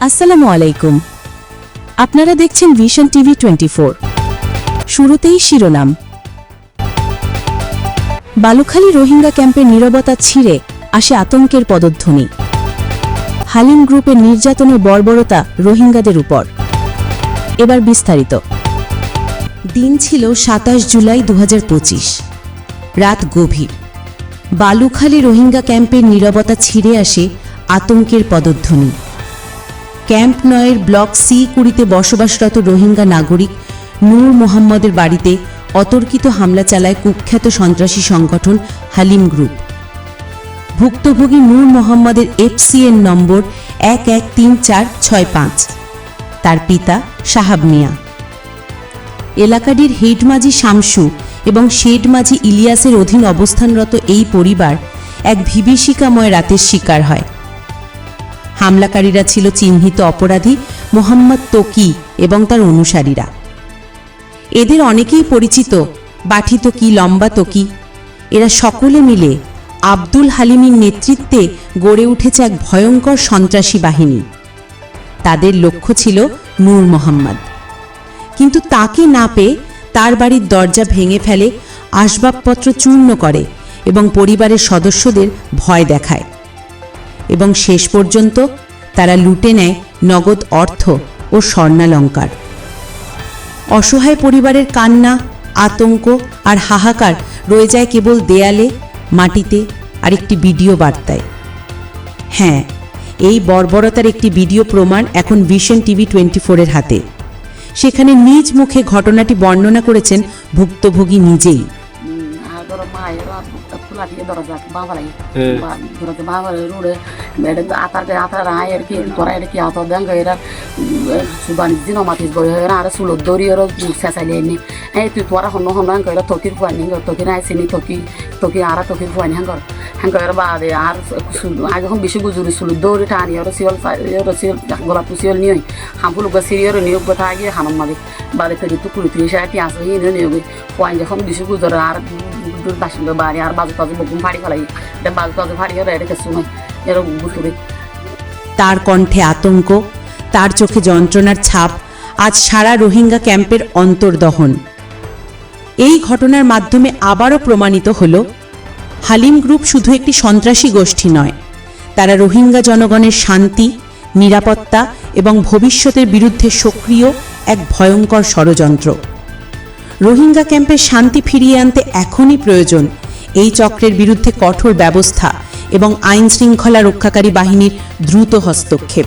আসসালামু আলাইকুম। আপনারা দেখছেন ভিশন টিভি টোয়েন্টি শুরুতেই শিরোনাম। বালুখালী রোহিঙ্গা ক্যাম্পের নীরবতা ছিঁড়ে আসে আতঙ্কের পদধ্বনি। হালিম গ্রুপের নির্যাতনের বর্বরতা রোহিঙ্গাদের উপর। এবার বিস্তারিত। দিন ছিল সাতাশ জুলাই দু হাজার পঁচিশ। রাত গভীর। বালুখালী রোহিঙ্গা ক্যাম্পের নীরবতা ছিঁড়ে আসে আতঙ্কের পদধ্বনি। ক্যাম্প নয়ের ব্লক সি কুড়িতে বসবাসরত রোহিঙ্গা নাগরিক নূর মোহাম্মদের বাড়িতে অতর্কিত হামলা চালায় কুখ্যাত সন্ত্রাসী সংগঠন হালিম গ্রুপ। ভুক্তভোগী নূর মোহাম্মদের এফসিএন নম্বর এক এক তিন চার ছয় পাঁচ। তার পিতা সাহাব মিয়া। এলাকাটির হেডমাঝি শামসু এবং শেডমাঝি ইলিয়াসের অধীন অবস্থানরত এই পরিবার এক বিভীষিকাময় রাতের শিকার হয়। হামলাকারীরা ছিল চিহ্নিত অপরাধী মোহাম্মদ তকি এবং তার অনুসারীরা। এদের অনেকেই পরিচিত, বাঠি তকি, লম্বা তকি। এরা সকলে মিলে আব্দুল হালিমের নেতৃত্বে গড়ে উঠেছে এক ভয়ঙ্কর সন্ত্রাসী বাহিনী। তাদের লক্ষ্য ছিল নূর মোহাম্মদ। কিন্তু তাকে না পেয়ে তার বাড়ির দরজা ভেঙে ফেলে আসবাবপত্র চূর্ণ করে এবং পরিবারের সদস্যদের ভয় দেখায়। এবং শেষ পর্যন্ত তারা লুটে নেয় নগদ অর্থ ও স্বর্ণালঙ্কার। অসহায় পরিবারের কান্না, আতঙ্ক আর হাহাকার রয়ে যায় কেবল দেয়ালে, মাটিতে আর একটি ভিডিও বার্তায়। হ্যাঁ এই বর্বরতার একটি ভিডিও প্রমাণ এখন ভিশন টিভি টোয়েন্টি ফোরের হাতে। সেখানে নিজ মুখে ঘটনাটি বর্ণনা করেছেন ভুক্তভোগী নিজেই। ফুলা দিয়ে দরজা বাবালাই হ্যাঁ। দরজা বাবালাই রুড়ে বেড়ে আতার আতার আয়ের কি তোরা এটা কি আত দেন এরা সুবানি দিন মাতিস বই হয় আর সুলো দরি আর শেষাইলে এনে। এই তুই তোরা হন্ন হন্ন হাঙ্ক এরা তকির ফুয়ানি তকির আইসিনি তকি তকি আর তকির ফুয়ানি হাঙ্কর হাঙ্ক এরা বাদে আর আগে হম বেশি গুজুরি সুলো দৌড়ি টানি আর সিওল আর সিওল গোলাপ সিওল নিয়ে হামফুল সিরিয়র নিয়োগ কথা আগে হানম মাদি বাদে ফেরি তো কুড়ি তুই সাথে আসে হিনে নিয়োগ ফুয়ান যখন বেশি গুজর আর বাসিন্দা বাড়ি আর বাজু বাজু বকুম ফাড়ি ফেলাই। এটা বাজু বাজু ফাড়ি হলে এটা সময় এরকম গুতুরে তার কণ্ঠে আতঙ্ক, তার চোখে যন্ত্রণার ছাপ, আজ সারা রোহিঙ্গা ক্যাম্পের অন্তর্দহন। এই ঘটনার মাধ্যমে আবারও প্রমাণিত হল, হালিম গ্রুপ শুধু একটি সন্ত্রাসী গোষ্ঠী নয়। তারা রোহিঙ্গা জনগণের শান্তি, নিরাপত্তা এবং ভবিষ্যতের বিরুদ্ধে সক্রিয় এক ভয়ঙ্কর ষড়যন্ত্র। রোহিঙ্গা ক্যাম্পে শান্তি ফিরিয়ে আনতে এখনই প্রয়োজন। এই চক্রের বিরুদ্ধে কঠোর ব্যবস্থা এবং আইন শৃঙ্খলা রক্ষাকারী বাহিনীর দ্রুত হস্তক্ষেপ।